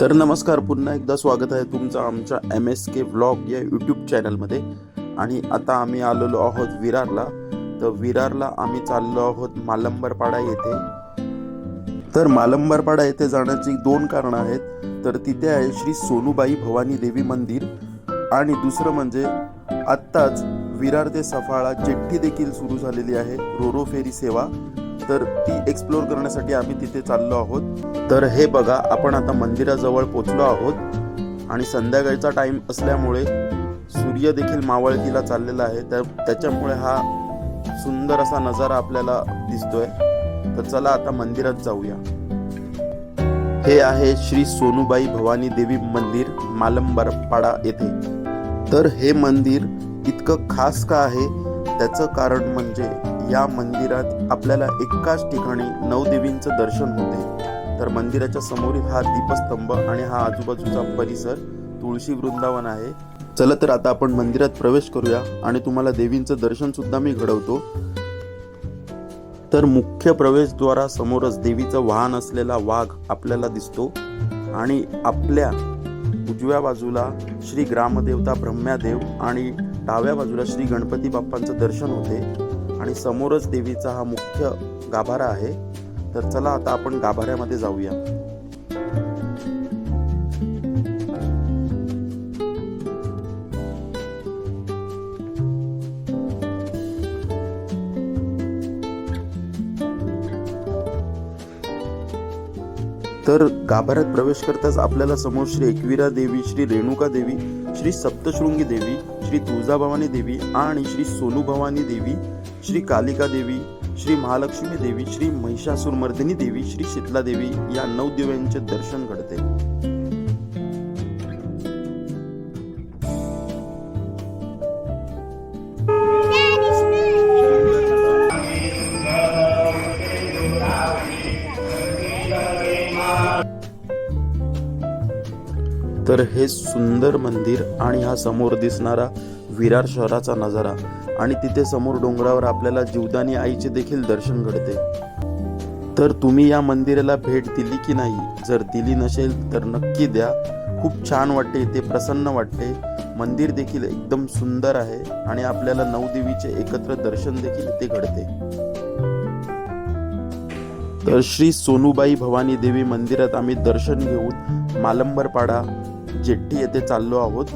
तर नमस्कार पुन्हा एकदा स्वागत आहे तुमचं आमच्या एम एस के व्लॉग या यूट्यूब चॅनलमध्ये आणि आता आम्ही आलेलो आहोत विरारला. तर विरारला आम्ही चाललो आहोत मालंबरपाडा येथे. तर मालंबरपाडा येथे जाण्याची दोन कारणं आहेत. तर तिथे आहे श्री सोनूबाई भवानी देवी मंदिर. आणि दुसरं म्हणजे आत्ताच विरार ते सफाळा जेट्टी देखील सुरू झालेली आहे. रोरो फेरी सेवा. तर ती एक्सप्लोर करण्यासाठी आम्ही तिथे चाललो आहोत. तर हे बघा आपण आता मंदिराजवळ पोचलो आहोत. आणि संध्याकाळचा टाईम असल्यामुळे सूर्य देखील मावळतीला चाललेला आहे. त्या त्याच्यामुळे हा सुंदर असा नजारा आपल्याला दिसतोय. तर चला आता मंदिरात जाऊया. हे आहे श्री सोनूबाई भवानी देवी मंदिर मालंबरपाडा येथे. तर हे मंदिर इतकं खास का आहे? त्याचं कारण म्हणजे या मंदिरात आपल्याला एकाच ठिकाणी नवदेवींचं दर्शन होते. तर मंदिराच्या समोरील हा दीपस्तंभ आणि हा आजूबाजूचा परिसर तुळशी वृंदावन आहे. चला तर आता आपण मंदिरात प्रवेश करूया आणि तुम्हाला देवींचं दर्शन सुद्धा मी घडवतो. तर मुख्य प्रवेशद्वारासमोरच देवीचं वाहन असलेला वाघ आपल्याला दिसतो आणि आपल्या उजव्या बाजूला श्री ग्रामदेवता ब्रह्म्यादेव आणि डाव्या बाजूला श्री गणपती बाप्पांचं दर्शन होते. आणि समोरच देवीचा हा मुख्य गाभारा आहे. तर चला आता आपण गाभाऱ्यामध्ये जाऊया. तर गाभाऱ्यात प्रवेश करताच आपल्याला समोर श्री एकविरा देवी श्री रेणुका देवी श्री सप्तशृंगी देवी श्री तुळजाभवानी देवी आणि श्री सोनू भवानी देवी श्री कालिका देवी श्री महालक्ष्मी देवी श्री महिषासुरमर्दिनी देवी श्री शीतला देवी या नऊ देव्यांचे दर्शन घडते. तर हे सुंदर मंदिर आणि हा समोर दिसणारा विरार शहराचा नजारा आणि तिथे समोर डोंगरावर आपल्याला जीवदानी आईचे देखील दर्शन घडते. तर तुम्ही या मंदिराला भेट दिली की नाही? जर दिली नसेल तर नक्की द्या. खूप छान वाटते इथे प्रसन्न वाटते. मंदिर देखील एकदम सुंदर आहे आणि आपल्याला नवदेवीचे एकत्र दर्शन देखील इथे घडते. तर श्री सोनूबाई भवानी देवी मंदिरात आम्ही दर्शन घेऊन मालंबरपाडा जेट्टी येथे चाललो आहोत.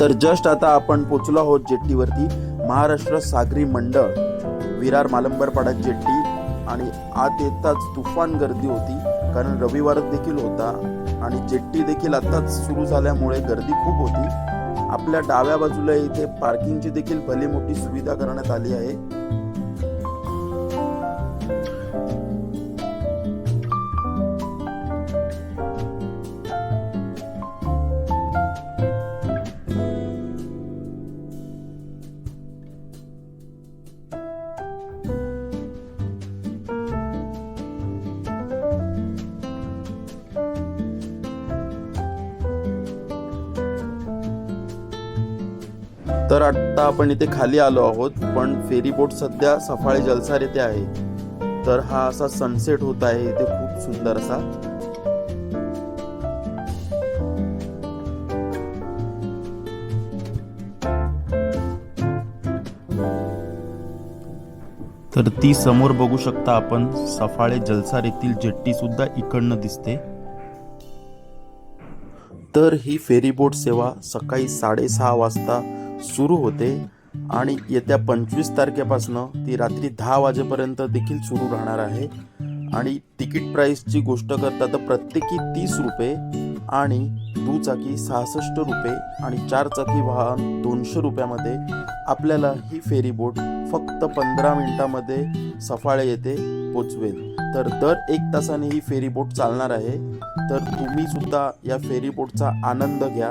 तर जस्ट आता आपण पोचलो आहोत जेट्टीवरती. महाराष्ट्र सागरी मंडळ विरार मालंबरपाडा जेट्टी आणि आत येताच तुफान गर्दी होती. कारण रविवार देखील होता आणि जेट्टी देखील आत्ताच सुरू झाल्यामुळे गर्दी खूप होती. आपल्या डाव्या बाजूला इथे पार्किंगची देखील भली मोठी सुविधा करण्यात आली आहे. तर आत्ता आपण इथे खाली आलो आहोत पण फेरीबोट सध्या सफाळे जलसार येथे आहे. तर हा असा सनसेट होत आहे इथे खूप सुंदर असा. तर ती समोर बघू शकता आपण सफाळे जलसार येथील जेट्टी सुद्धा इकडनं दिसते. तर ही फेरीबोट सेवा सकाळी साडेसहा वाजता सुरू होते आणि येत्या पंचवीस तारखेपासनं ती रात्री दहा वाजेपर्यंत देखील सुरू राहणार आहे. आणि तिकीट प्राईसची गोष्ट करता तर प्रत्येकी तीस रुपये आणि दुचाकी सहासष्ट रुपये आणि चार चाकी वाहन दोनशे रुपयामध्ये आपल्याला ही फेरी बोट फक्त पंधरा मिनिटामध्ये सफाळे येथे पोचवेल. तर दर एक तासाने ही फेरी बोट चालणार आहे. तर तुम्ही सुद्धा या फेरी बोटचा आनंद घ्या.